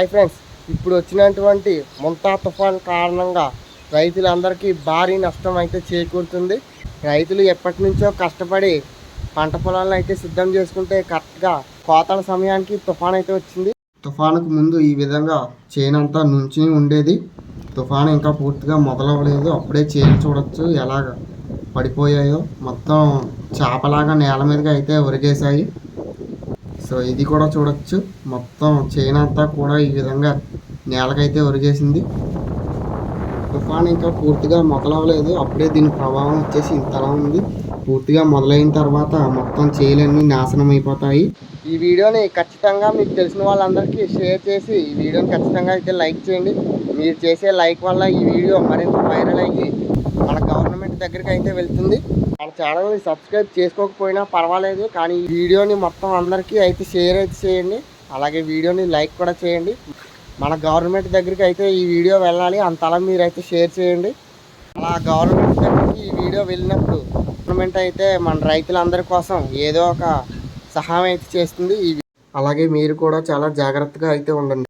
Hi friends ఇప్పుడు వచ్చినటువంటి ముంతా తుఫాన్ కారణంగా రైతులందరికీ భారీ నష్టం అయితే చేకూరుతుంది. రైతులు ఎప్పటి నుంచో కష్టపడి పంట పొలాలను అయితే సిద్ధం చేసుకుంటే కరెక్ట్గా కోతల సమయానికి తుఫాన్ అయితే వచ్చింది. తుఫానుకు ముందు ఈ విధంగా చేనంతా నుంచి ఉండేది. తుఫాన్ ఇంకా పూర్తిగా మొదలవ్వలేదు. అప్పుడే చేను చూడొచ్చు ఎలాగ పడిపోయాయో. మొత్తం చేపలాగా నేల మీదగా అయితే ఒరిగేశాయి. సో ఇది కూడా చూడొచ్చు. మొత్తం చైన్ అంతా కూడా ఈ విధంగా నేలకైతే ఒరిగేసింది. తుఫాన్ ఇంకా పూర్తిగా మొదలవలేదు. అప్పుడే దీని ప్రభావం వచ్చేసి ఇంతలా ఉంది. పూర్తిగా మొదలైన తర్వాత మొత్తం చేయలన్నీ నాశనం అయిపోతాయి. ఈ వీడియోని ఖచ్చితంగా మీకు తెలిసిన వాళ్ళందరికీ షేర్ చేసి ఈ వీడియోని ఖచ్చితంగా అయితే లైక్ చేయండి. మీరు చేసే లైక్ వల్ల ఈ వీడియో మరింత వైరల్ అయ్యి దగ్గరికి అయితే వెళ్తుంది. మన ఛానల్ని సబ్స్క్రైబ్ చేసుకోకపోయినా పర్వాలేదు కానీ ఈ వీడియోని మొత్తం అందరికీ అయితే షేర్ అయితే చేయండి. అలాగే వీడియోని లైక్ కూడా చేయండి. మన గవర్నమెంట్ దగ్గరికి అయితే ఈ వీడియో వెళ్ళాలి అంతలా మీరైతే షేర్ చేయండి. అలా గవర్నమెంట్ దగ్గరికి ఈ వీడియో వెళ్ళినప్పుడు గవర్నమెంట్ అయితే మన రైతులందరి కోసం ఏదో ఒక సహాయం అయితే చేస్తుంది. ఈ అలాగే మీరు కూడా చాలా జాగ్రత్తగా అయితే ఉండండి.